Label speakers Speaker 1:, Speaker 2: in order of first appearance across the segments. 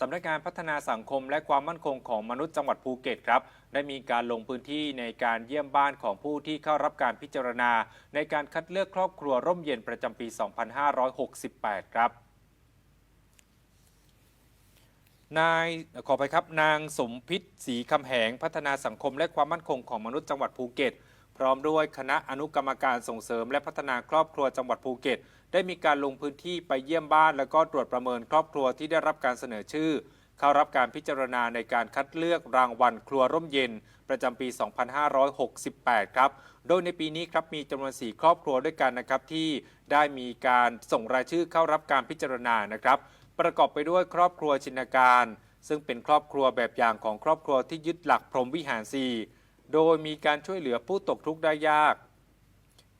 Speaker 1: สำนักงานพัฒนาสังคมและความมั่นคงของมนุษย์จังหวัดภูเก็ตครับ ได้มีการลงพื้นที่ในการเยี่ยมบ้านของผู้ที่เข้ารับการพิจารณา ในการคัดเลือกครอบครัวร่มเย็นประจำปี 2568 ครับนายขอไปครับนางสมพิษศรีคำแหงพัฒนาสังคมและความมั่นคงของมนุษย์จังหวัดภูเก็ต พร้อมด้วยคณะอนุกรรมการส่งเสริมและพัฒนาครอบครัวจังหวัดภูเก็ต ได้มีการลงพื้นที่ไปเยี่ยมบ้าน แล้วก็ตรวจประเมินครอบครัวที่ได้รับการเสนอชื่อ เข้ารับการพิจารณาในการคัดเลือกรางวัลครัวร่มเย็น ประจำปี 2568 ครับ โดยในปีนี้ครับมีจำนวน 4 ครอบครัวด้วยกันนะครับที่ได้มีการส่งรายชื่อเข้ารับการพิจารณานะครับ ประกอบไปด้วยครอบครัวชินการ ซึ่งเป็นครอบครัวแบบอย่างของครอบครัวที่ยึดหลักพรหมวิหารสี โดยมีการช่วยเหลือผู้ตกทุกข์ได้ยาก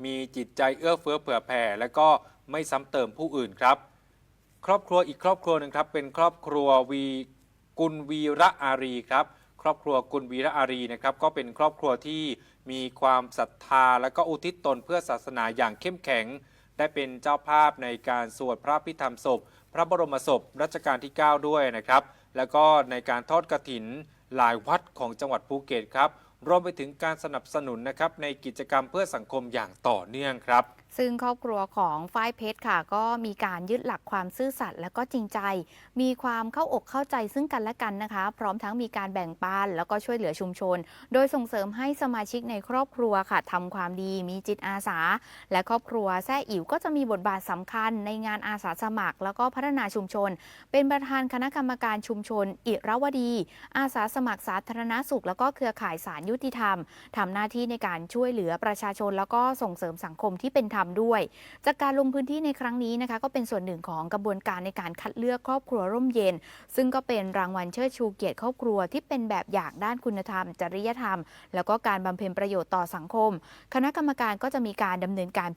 Speaker 1: มีจิตใจเอื้อเฟื้อเผื่อแผ่ และก็ไม่ซ้ำเติมผู้อื่นครับ ครอบครัวอีกครอบครัวหนึ่งครับ เป็นครอบครัววีกุลวีระอารีครับครอบครัวกุลวีระอารีนะครับก็เป็นครอบครัวที่มีความศรัทธา และก็อุทิศตนเพื่อศาสนาอย่างเข้มแข็ง ได้เป็นเจ้าภาพในการสวดพระพิธรรมศพ พระบรมศพรัชกาลที่ 9 ด้วยนะครับ แล้วก็ในการทอดกระถินหลายวัดของจังหวัดภูเก็ตครับ รวมไปถึงการสนับสนุนนะครับในกิจกรรมเพื่อสังคมอย่างต่อเนื่องครับ
Speaker 2: ซึ่งครอบครัวของฝ้ายเพชรค่ะ ก็มีการยึดหลักความซื่อสัตย์และก็จริงใจ มีความเข้าอกเข้าใจซึ่งกันและกันนะคะ พร้อมทั้งมีการแบ่งปันแล้วก็ช่วยเหลือชุมชน โดยส่งเสริมให้สมาชิกในครอบครัวค่ะทำความดีมีจิตอาสา และครอบครัวแซ่อิ๋วก็จะมีบทบาทสำคัญในงานอาสาสมัคร แล้วก็พัฒนาชุมชน เป็นประธานคณะกรรมการชุมชน อิรวดี อาสาสมัครสาธารณสุข แล้วก็เครือข่ายสารยุติธรรมทำหน้าที่ในการช่วยเหลือประชาชน แล้วก็ส่งเสริมสังคมที่เป็นธรรมรมด้วย จากการลงพื้นที่ในครั้งนี้นะคะ ก็เป็นส่วนหนึ่งของกระบวนการในการคัดเลือกครอบครัวร่มเย็น ซึ่งก็เป็นรางวัลเชิดชูเกียรติครอบครัวที่เป็นแบบอย่างด้านคุณธรรม จริยธรรม แล้วก็การบำเพ็ญประโยชน์ต่อสังคม คณะกรรมการก็จะมีการดำเนินการ